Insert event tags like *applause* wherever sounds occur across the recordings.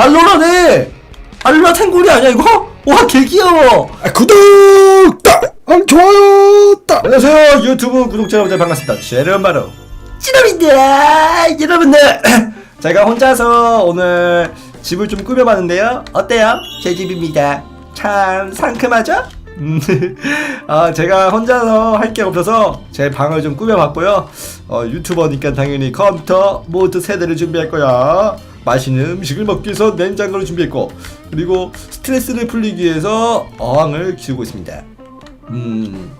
알로라네 알로라 탱골이 아니야 이거? 와 개 귀여워 아, 구독! 딱! 아, 좋아요! 딱! 안녕하세요 유튜브 구독자 여러분들 반갑습니다 제르마로 찌름입니다 여러분들 *clears throat* 제가 혼자서 오늘 집을 좀 꾸며봤는데요 어때요? 제 집입니다 참 상큼하죠? 음, *laughs* 아, 제가 혼자서 할 게 없어서 제 방을 좀 꾸며봤고요 어, 유튜버니까 당연히 컴퓨터 모드 세대를 준비할 거야 맛있는 음식을 먹기 위해서 냉장고를 준비했고 그리고 스트레스를 풀리기 위해서 어항을 키우고 있습니다 음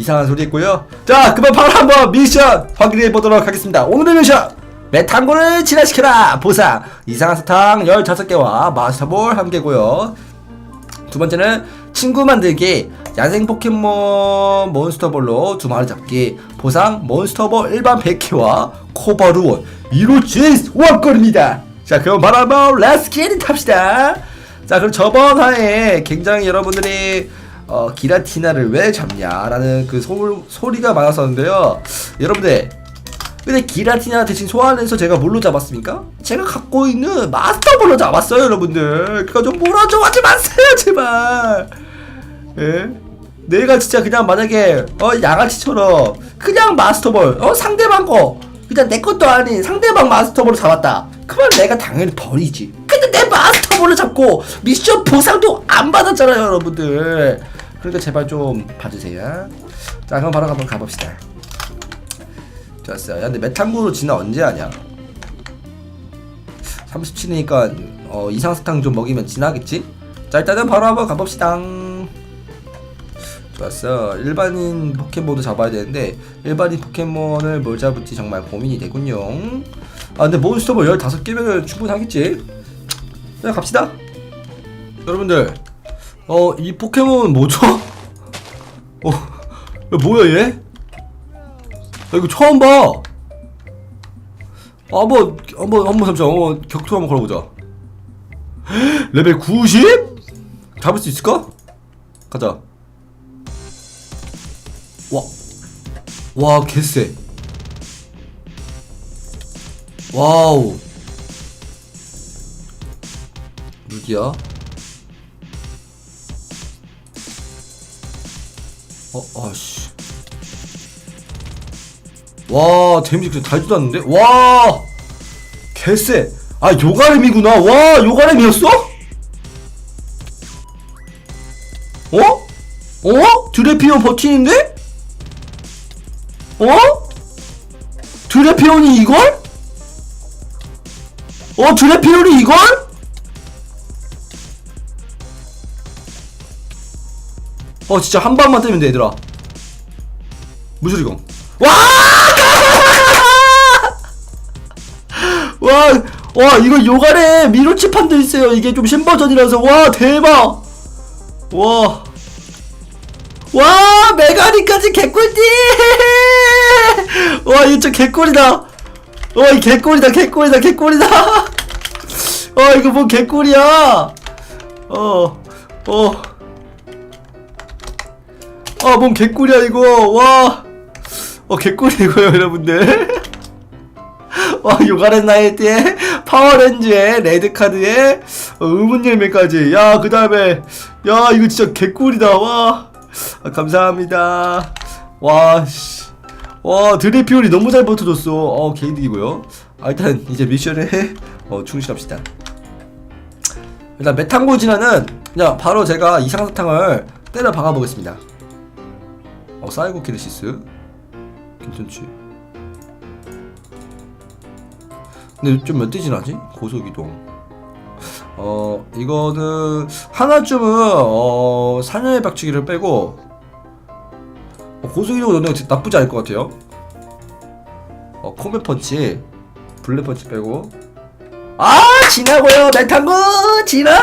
이상한 소리 했고요. 자, 그만 바로 한번 미션 확인해 보도록 하겠습니다. 오늘의 미션! 메탄골을 진화시켜라! 보상! 이상한 사탕 15개와 마스터볼 1개고요. 두 번째는 친구 만들기 야생 포켓몬 몬스터볼로 두 마리 잡기. 보상 몬스터볼 일반 100개와 코바루온. 이로치스 원권입니다. 자 그럼 바로 한번 렛츠 기릿 합시다. 자 그럼 저번 화에 굉장히 여러분들이 어, 기라티나를 왜 잡냐라는 그 소, 소리가 많았었는데요. 여러분들 근데 기라티나 대신 소환해서 제가 뭘로 잡았습니까? 제가 갖고 있는 마스터볼로 잡았어요 여러분들. 그러니까 좀 뭐라 좀 하지 마세요 제발. 예? 내가 진짜 그냥 만약에 어 양아치처럼 그냥 마스터볼 어 상대방 거 그냥 내 것도 아닌 상대방 마스터볼을 잡았다. 그러면 내가 당연히 버리지. 근데 내 마스터볼을 잡고 미션 보상도 안 받았잖아요 여러분들. 그러니까 제발 좀 봐주세요. 자 그럼 바로 한번 가봅시다. 좋았어 야 근데 메탄고로 진화 언제 하냐? 37이니까 어 이상사탕 좀 먹이면 진화하겠지? 자 일단은 바로 한번 가봅시다 좋았어 일반인 포켓몬도 잡아야 되는데 일반인 포켓몬을 뭘 잡을지 정말 고민이 되군요 아 근데 몬스터볼 15개면 충분하겠지 그냥 갑시다 여러분들 어 이 포켓몬 뭐죠? *laughs* 어 야, 뭐야 얘? 야, 이거 처음 봐. 아, 한번 한번 한번 잠시만. 한번 격투 한번 걸어보자. *gasps* 레벨 90? 잡을 수 있을까? 가자. 와, 와 개쎄. 와우. 누구야? 어, 아씨. 와, 그냥 잘 쏟았는데? 와! 개쎄! 아, 요가렘이구나! 와, 요가렘이었어? 어? 어? 드레피온 버티는데? 어? 드레피온이 이걸? 어, 드레피온이 이걸? 어, 진짜 한 방만 때면 돼, 얘들아. 무슨 이거? *laughs* 와! 와, 와, 이거 요가래 미로치 판도 있어요. 이게 좀 신버전이라서. 와, 대박! 와. 와, 메가리까지 개꿀띠! 와, 이거 진짜 개꿀이다. 와, 이 개꿀이다, 개꿀이다, 개꿀이다. 와, 이거 뭐 개꿀이야. 어, 어. 아, 뭔 개꿀이야, 이거. 와. 어, 개꿀이고요, 여러분들. 와, 요가렌 나이트에 파워렌즈에 레드카드에 어, 의문 열매까지. 야, 그 다음에, 야, 이거 진짜 개꿀이다. 와. 아, 감사합니다. 와, 씨. 와, 드리피올이 너무 잘 버텨줬어. 어, 개이득이고요. 아, 일단, 이제 미션에, 어, 충실합시다. 일단, 메탄고 진화는, 그냥 바로 제가 이상사탕을 때려 박아보겠습니다. 어, 사이고 키르시스. 괜찮지. 근데 좀 몇 대 지 나지? 고속이동. 어, 이거는, 하나쯤은, 어, 사냥의 박치기를 빼고, 어, 고속이동을 넣는 거 나쁘지 않을 것 같아요. 어, 코메 펀치, 블랙 펀치 빼고. 아! 지나고요! 메탄고! 지나!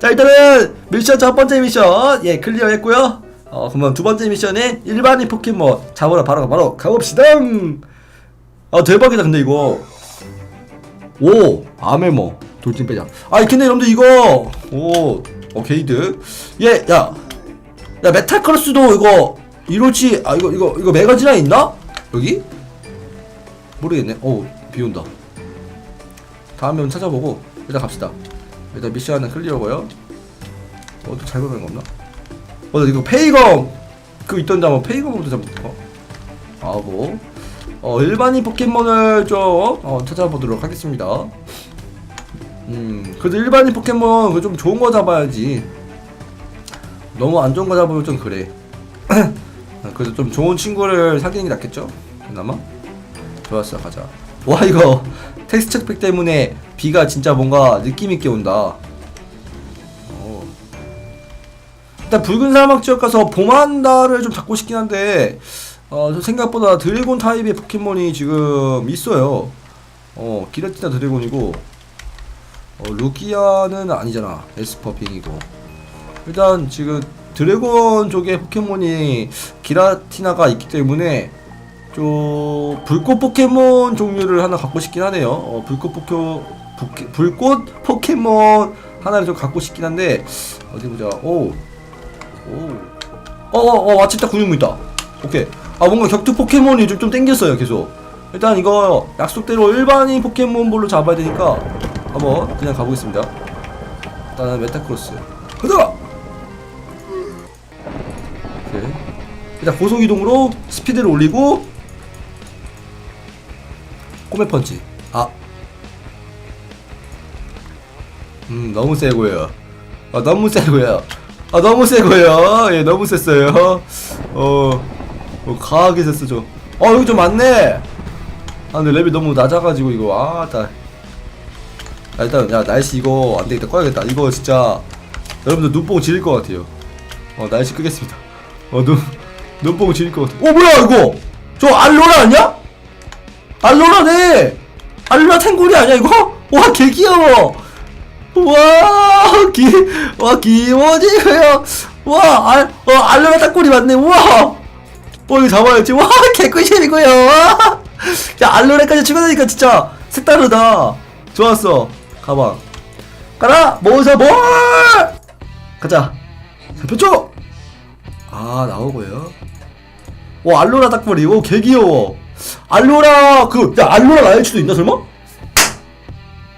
자, 일단은, 미션 첫 번째 미션, 예, 클리어 했고요 어, 그러면 두 번째 미션은 일반인 포켓몬 잡으러 바로 바로 가봅시다. 아 대박이다 근데 이거. 오 아메모 돌진 빼자. 아 근데 여러분들 이거 오 오케이드 예 야. 야 메탈 크로스도 이거 이로치 아 이거 이거 이거 메가지나 있나 여기 모르겠네. 오 비온다. 다음에 한번 찾아보고 일단 갑시다 일단 미션은 클리어고요 어또 잘못 된 거 없나? 어, 나 이거 페이검 그 있던데 한번 페이검으로 잡볼까 하고 어 일반인 포켓몬을 좀 어, 찾아보도록 하겠습니다. 음 그래도 일반인 포켓몬 그 좀 좋은 거 잡아야지. 너무 안 좋은 거 잡으면 좀 그래. 아, *clears throat* 그래도 좀 좋은 친구를 사귀는 게 낫겠죠? 그나마? 좋았어 가자. 와 이거 *laughs* 텍스처 팩 때문에 비가 진짜 뭔가 느낌 있게 온다. 어. 일단 붉은 사막 지역 가서 보만다를 좀 잡고 싶긴 한데 어, 저 생각보다 드래곤 타입의 포켓몬이 지금 있어요. 어, 기라티나 드래곤이고 어, 루기아는 아니잖아. 에스퍼빙이고. 일단 지금 드래곤 쪽에 포켓몬이 기라티나가 있기 때문에 좀 불꽃 포켓몬 종류를 하나 갖고 싶긴 하네요. 어, 불꽃 포켓 포켓- 불꽃 포켓몬 하나를 좀 갖고 싶긴 한데 어디 보자. 오. 오. 어, 어, 어, 마침 딱 근육무 있다. 오케이. 아, 뭔가 격투 포켓몬이 좀, 좀 땡겼어요, 계속. 일단 이거 약속대로 일반인 포켓몬볼로 잡아야 되니까 한번 그냥 가보겠습니다. 일단은 메타크로스. 가자! 일단 고속이동으로 스피드를 올리고 꼬매 펀치. 아. 음, 너무 세고요. 아, 너무 세고요. 아, 너무 세고요. 예, 너무 셌어요. 어, 어 과하게 셌어, 좀. 어, 여기 좀 많네. 아, 근데 랩이 너무 낮아가지고, 이거, 아, 다. 아, 일단, 야, 날씨 이거 안 되겠다. 꺼야겠다. 이거 진짜, 여러분들 눈뽕 지릴 것 같아요. 어, 날씨 끄겠습니다. 어, 눈, 눈뽕 지릴 것 같아. 어, 뭐야, 이거? 저 알로라 아니야? 알로라네! 알로라 탱고리 아니야, 이거? 와, 개 귀여워! 와, 기, 와, 기워지고요. 와, 알, 어, 알로라 닭꼬리 맞네. 우와. 어, 이거 잡아야지. 와, *laughs* 개꿀잼이고요. 와. 야, 알로라까지 추가되니까 진짜 색다르다. 좋았어. 가방. 가라! 모자 볼! 가자. 잡혔죠? 아, 나오고요. 와, 알로라 닭꼬리. 오, 개 귀여워. 알로라, 그, 야, 알로라 라이츠도 있나, 설마?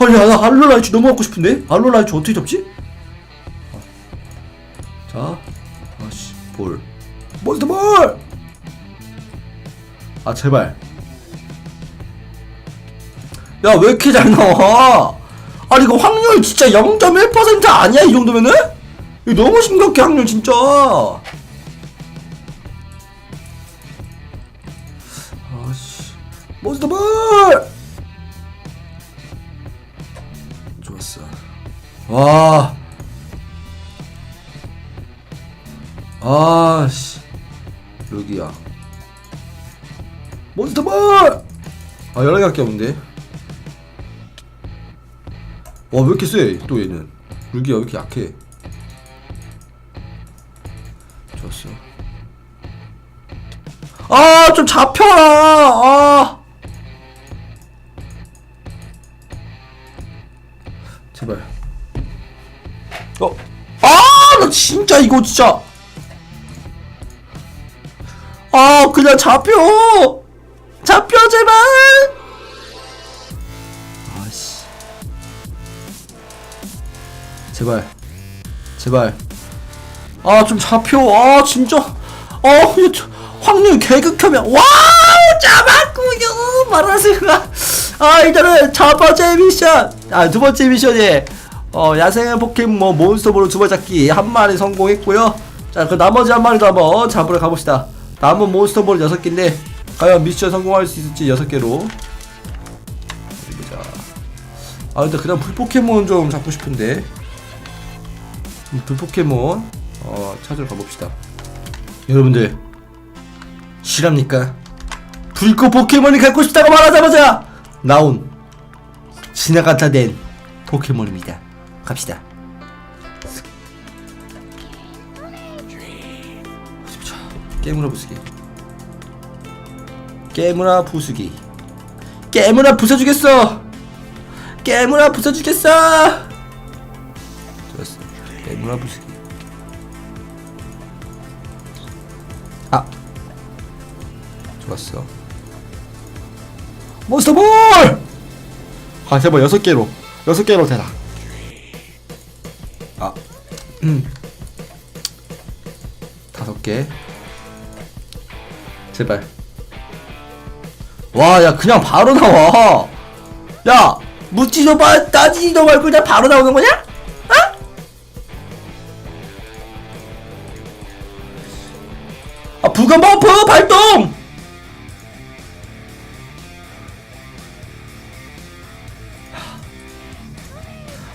아니, 야, 나 알로라 라이츠 너무 갖고 싶은데? 알로라 라이츠 어떻게 잡지? 자, 아씨, 볼. 몬스터 볼! 아, 제발. 야, 왜 이렇게 잘 나와? 아니, 이거 확률 진짜 0.1% 아니야, 이 정도면은? 이거 너무 심각해, 확률 진짜. 아씨. 몬스터 볼! 좋았어. 와. 아, 씨. 여기야. 몬스터볼! 아, 여러 개밖에 없는데. 와, 왜 이렇게 세? 또 얘는. 루기야, 왜 이렇게 약해? 좋았어. 아, 좀 잡혀라! 아! 제발. 어. 아, 나 진짜 이거 진짜. 아, 그냥 잡혀. 잡혀 제발. 제발. 제발. 아, 좀 잡혀. 아, 진짜. 어, 확률 개극하면 와, 잡았구요. 말하세요. 아, 일단은 첫 번째 미션. 아, 두 번째 미션이 어, 야생 포켓몬 몬스터볼로 두 번 잡기 한 마리 성공했고요. 자, 그 나머지 한 마리도 한번 잡으러 가봅시다. 남은 몬스터볼 여섯 개인데 과연 미션 성공할 수 있을지 여섯 개로. 아, 근데 그냥 불 포켓몬 좀 잡고 싶은데. 음, 불 포켓몬 어, 찾으러 가봅시다. 여러분들 실합니까? 불꽃 포켓몬이 갖고 싶다고 말하자마자 나온 지나가다 된 포켓몬입니다. 갑시다. 깨물어 부수기. 깨물어 부수기. 깨물어 부숴주겠어. 깨물어 부숴주겠어. 깨물어 부수기. 아. 좋았어. 몬스터볼! 아, 제발 여섯 개로. 여섯 개로 되라. 아, 음. 다섯 개. 제발. 와, 야, 그냥 바로 나와. 야, 묻지도 말, 따지지도 말고 그냥 바로 나오는 거냐? 아, 부검 버프 발동!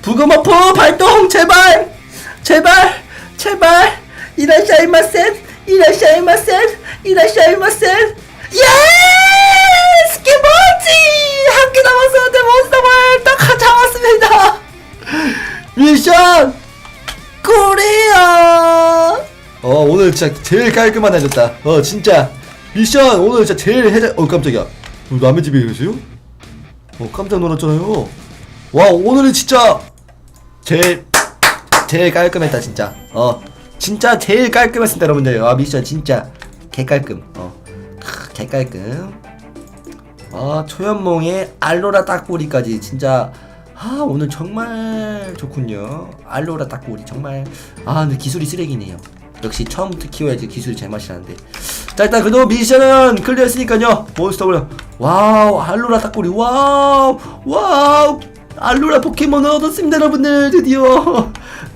부검 버프 발동! 제발! 제발! 제발! 이라샤이마센! 이라샤이마센! 이라샤이마센! 예스! 스키버지! 한개 남았었는데 몬스터볼 딱 잡았습니다! 미션! 코리아! 어 오늘 진짜 제일 깔끔한 해줬다. 어 진짜. 미션 오늘 진짜 제일 해자 어 깜짝이야. 어, 남의 집에 계세요? 어 깜짝 놀랐잖아요. 와 오늘은 진짜 제일 제일 깔끔했다 진짜. 어 진짜 제일 깔끔했습니다 여러분들. 아 미션 진짜 개깔끔. 어 크, 개깔끔. 아 초연몽의 알로라 딱꼬리까지 진짜. 아 오늘 정말 좋군요. 알로라 딱꼬리 정말. 아 근데 기술이 쓰레기네요 역시 처음부터 키워야지 기술이 제맛이라는데. 자 일단 그래도 미션은 클리어 했으니까요. 몬스터볼. 와우 알로라 딱꼬리. 와우 와우. 알로라 포켓몬을 얻었습니다 여러분들. 드디어.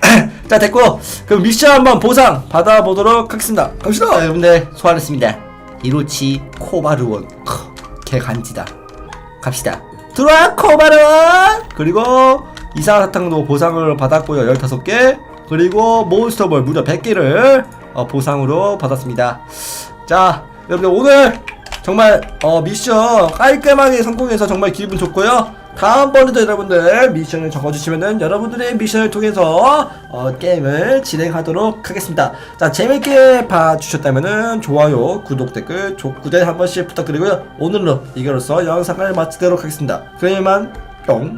*clears throat* 자 됐고. 그럼 미션 한번 보상 받아보도록 하겠습니다. 갑시다. 자, 여러분들 소환했습니다. 이로치 코바르원. 크, 개간지다. 갑시다. 들어와 코바르원! 그리고 이상한 사탕도 보상을 받았고요. 15개 그리고 몬스터볼 무려 100개를 어, 보상으로 받았습니다 자 여러분들 오늘 정말 어, 미션 깔끔하게 성공해서 정말 기분 좋고요 다음번에도 여러분들 미션을 적어주시면은 여러분들의 미션을 통해서 어, 게임을 진행하도록 하겠습니다. 자 재밌게 봐주셨다면은 좋아요, 구독, 댓글, 족구대 한 번씩 부탁드리고요. 오늘로 이거로써 영상을 마치도록 하겠습니다. 그러면 뿅.